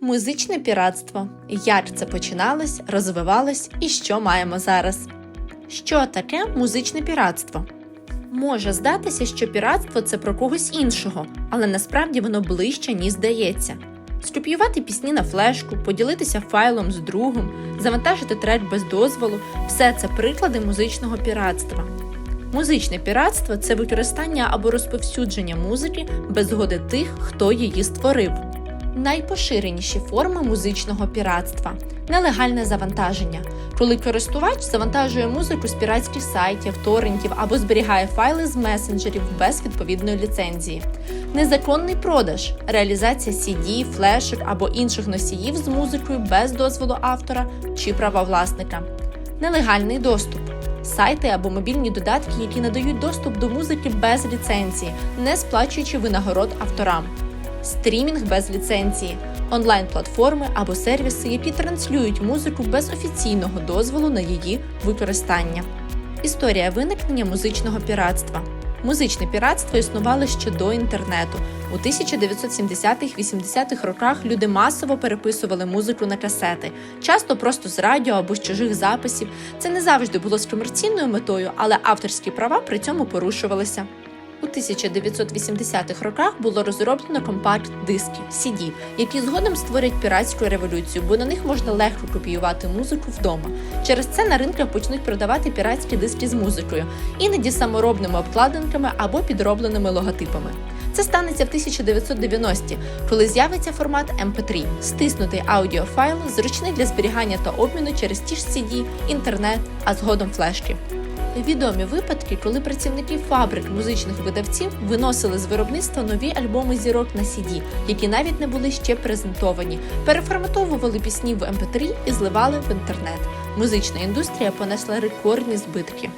Музичне піратство. Як це починалось, розвивалось і що маємо зараз? Що таке музичне піратство? Може здатися, що піратство це про когось іншого, але насправді воно ближче, ніж здається. Скопіювати пісні на флешку, поділитися файлом з другом, завантажити трек без дозволу все це приклади музичного піратства. Музичне піратство це використання або розповсюдження музики без згоди тих, хто її створив. Найпоширеніші форми музичного піратства. Нелегальне завантаження, коли користувач завантажує музику з піратських сайтів, торрентів або зберігає файли з месенджерів без відповідної ліцензії, незаконний продаж, реалізація CD, флешок або інших носіїв з музикою без дозволу автора чи правовласника, нелегальний доступ. Сайти або мобільні додатки, які надають доступ до музики без ліцензії, не сплачуючи винагород авторам стрімінг без ліцензії, онлайн-платформи або сервіси, які транслюють музику без офіційного дозволу на її використання. Історія виникнення музичного піратства. Музичне піратство існувало ще до інтернету. У 1970-80-х роках люди масово переписували музику на касети, часто просто з радіо або з чужих записів. Це не завжди було з комерційною метою, але авторські права при цьому порушувалися. У 1980-х роках було розроблено компакт-диски CD, які згодом створять піратську революцію, бо на них можна легко копіювати музику вдома. Через це на ринках почнуть продавати піратські диски з музикою, іноді саморобними обкладинками або підробленими логотипами. Це станеться в 1990-ті, коли з'явиться формат MP3 – стиснутий аудіофайл, зручний для зберігання та обміну через ті ж CD, інтернет, а згодом флешки. Відомі випадки, коли працівники фабрик музичних видавців виносили з виробництва нові альбоми зірок на CD, які навіть не були ще презентовані, переформатовували пісні в MP3 і зливали в інтернет. Музична індустрія понесла рекордні збитки.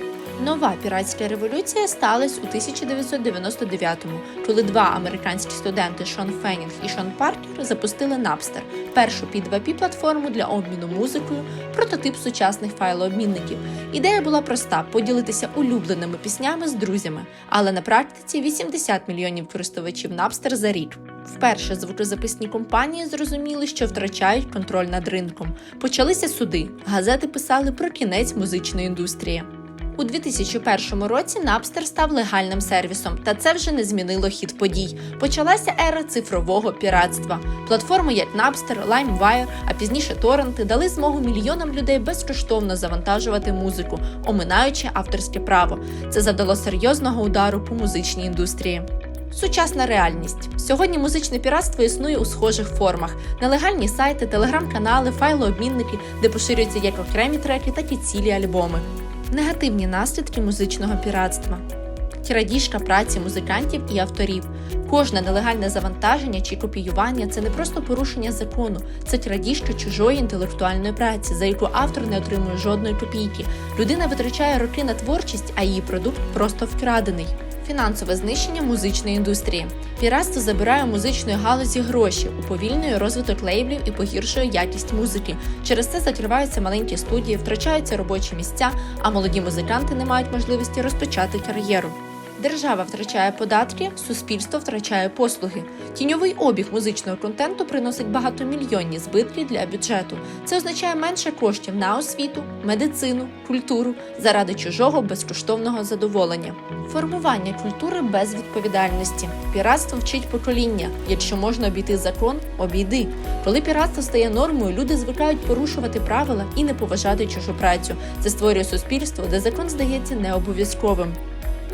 Нова піратська революція сталася у 1999-му, коли два американські студенти Шон Феннінг і Шон Паркер запустили Napster – першу P2P платформу для обміну музикою, прототип сучасних файлообмінників. Ідея була проста: поділитися улюбленими піснями з друзями, але на практиці 80 мільйонів користувачів Napster за рік. Вперше звукозаписні компанії зрозуміли, що втрачають контроль над ринком. Почалися суди. Газети писали про кінець музичної індустрії. У 2001 році Napster став легальним сервісом, та це вже не змінило хід подій. Почалася ера цифрового піратства. Платформи як Napster, LimeWire, а пізніше торренти дали змогу мільйонам людей безкоштовно завантажувати музику, оминаючи авторське право. Це завдало серйозного удару по музичній індустрії. Сучасна реальність сьогодні музичне піратство існує у схожих формах: нелегальні сайти, телеграм-канали, файлообмінники, де поширюються як окремі треки, так і цілі альбоми. Негативні наслідки музичного піратства. Крадіжка праці музикантів і авторів. Кожне нелегальне завантаження чи копіювання це не просто порушення закону, це крадіжка чужої інтелектуальної праці, за яку автор не отримує жодної копійки. Людина витрачає роки на творчість, а її продукт просто вкрадений. Фінансове знищення музичної індустрії. Піратство забирає у музичної галузі гроші, уповільнює розвиток лейблів і погіршує якість музики. Через це закриваються маленькі студії, втрачаються робочі місця, а молоді музиканти не мають можливості розпочати кар'єру. Держава втрачає податки, суспільство втрачає послуги. Тіньовий обіг музичного контенту приносить багатомільйонні збитки для бюджету. Це означає менше коштів на освіту, медицину, культуру заради чужого безкоштовного задоволення. Формування культури без відповідальності. Піратство вчить покоління. Якщо можна обійти закон, обійди. Коли піратство стає нормою, люди звикають порушувати правила і не поважати чужу працю. Це створює суспільство, де закон здається необов'язковим.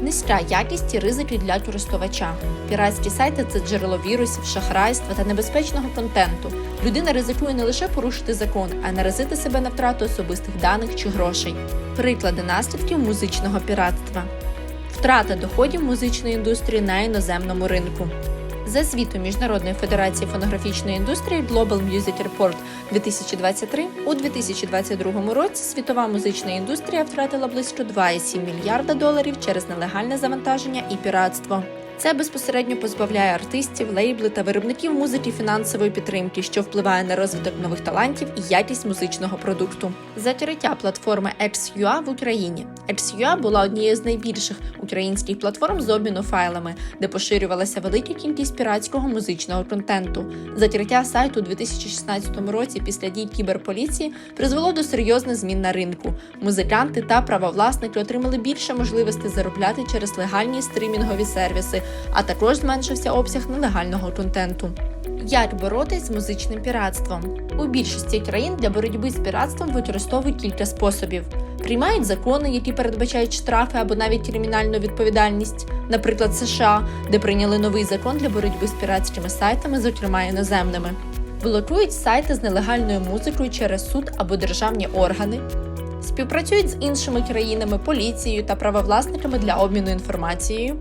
Низька якість і ризики для користувача. Піратські сайти це джерело вірусів, шахрайства та небезпечного контенту. Людина ризикує не лише порушити закон, а й наразити себе на втрату особистих даних чи грошей. Приклади наслідків музичного піратства. Втрата доходів музичної індустрії на іноземному ринку. За звітом Міжнародної федерації фонографічної індустрії Global Music Report 2023 у 2022 році світова музична індустрія втратила близько 2,7 мільярда доларів через нелегальне завантаження і піратство. Це безпосередньо позбавляє артистів, лейбли та виробників музики фінансової підтримки, що впливає на розвиток нових талантів і якість музичного продукту. Закриття платформи XUA в Україні. X.ua була однією з найбільших українських платформ з обміну файлами, де поширювалася велика кількість піратського музичного контенту. Закриття сайту у 2016 році після дій кіберполіції призвело до серйозних змін на ринку. Музиканти та правовласники отримали більше можливостей заробляти через легальні стрімінгові сервіси, а також зменшився обсяг нелегального контенту. Як боротись з музичним піратством? У більшості країн для боротьби з піратством використовують кілька способів. Приймають закони, які передбачають штрафи або навіть кримінальну відповідальність, наприклад, США, де прийняли новий закон для боротьби з піратськими сайтами, зокрема іноземними. Блокують сайти з нелегальною музикою через суд або державні органи. Співпрацюють з іншими країнами, поліцією та правовласниками для обміну інформацією.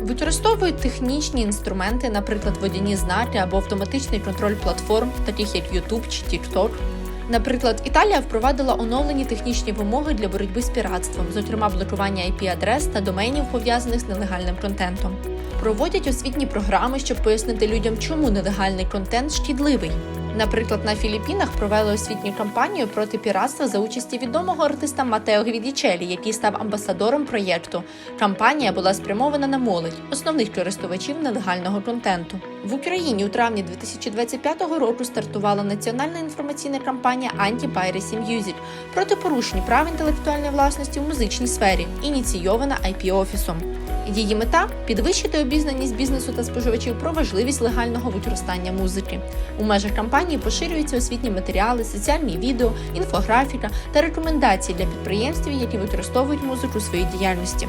Використовують технічні інструменти, наприклад, водяні знаки або автоматичний контроль платформ, таких як YouTube чи TikTok. Наприклад, Італія впровадила оновлені технічні вимоги для боротьби з піратством, зокрема блокування IP-адрес та доменів, пов'язаних з нелегальним контентом. Проводять освітні програми, щоб пояснити людям, чому нелегальний контент шкідливий. Наприклад, на Філіппінах провели освітню кампанію проти піратства за участі відомого артиста Матео Гвідічелі, який став амбасадором проєкту. Кампанія була спрямована на молодь, основних користувачів нелегального контенту. В Україні у травні 2025 року стартувала національна інформаційна кампанія Anti-Piracy Music проти порушень прав інтелектуальної власності в музичній сфері, ініційована IP-офісом. Її мета підвищити обізнаність бізнесу та споживачів про важливість легального використання музики. У межах кампанії поширюються освітні матеріали, соціальні відео, інфографіка та рекомендації для підприємств, які використовують музику у своїй діяльності.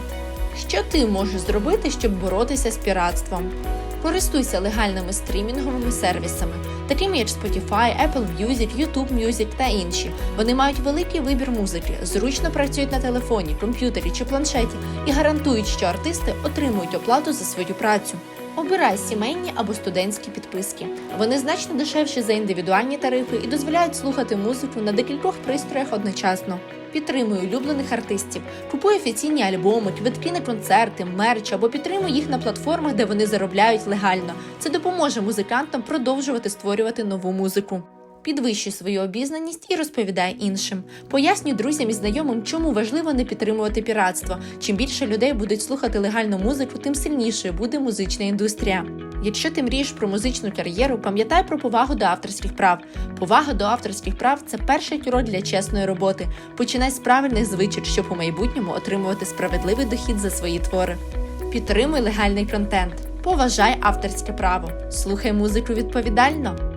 Що ти можеш зробити, щоб боротися з піратством? Користуйся легальними стрімінговими сервісами, такими як Spotify, Apple Music, YouTube Music та інші. Вони мають великий вибір музики, зручно працюють на телефоні, комп'ютері чи планшеті і гарантують, що артисти отримують оплату за свою працю. Обирай сімейні або студентські підписки. Вони значно дешевші за індивідуальні тарифи і дозволяють слухати музику на декількох пристроях одночасно. Підтримуй улюблених артистів, купуй офіційні альбоми, квитки на концерти, мерч або підтримуй їх на платформах, де вони заробляють легально. Це допоможе музикантам продовжувати створювати нову музику. Підвищуй свою обізнаність і розповідай іншим. Пояснюй друзям і знайомим, чому важливо не підтримувати піратство. Чим більше людей будуть слухати легальну музику, тим сильнішою буде музична індустрія. Якщо ти мрієш про музичну кар'єру, пам'ятай про повагу до авторських прав. Повага до авторських прав це перший крок для чесної роботи. Починай з правильних звичок, щоб у майбутньому отримувати справедливий дохід за свої твори. Підтримуй легальний контент. Поважай авторське право. Слухай музику відповідально.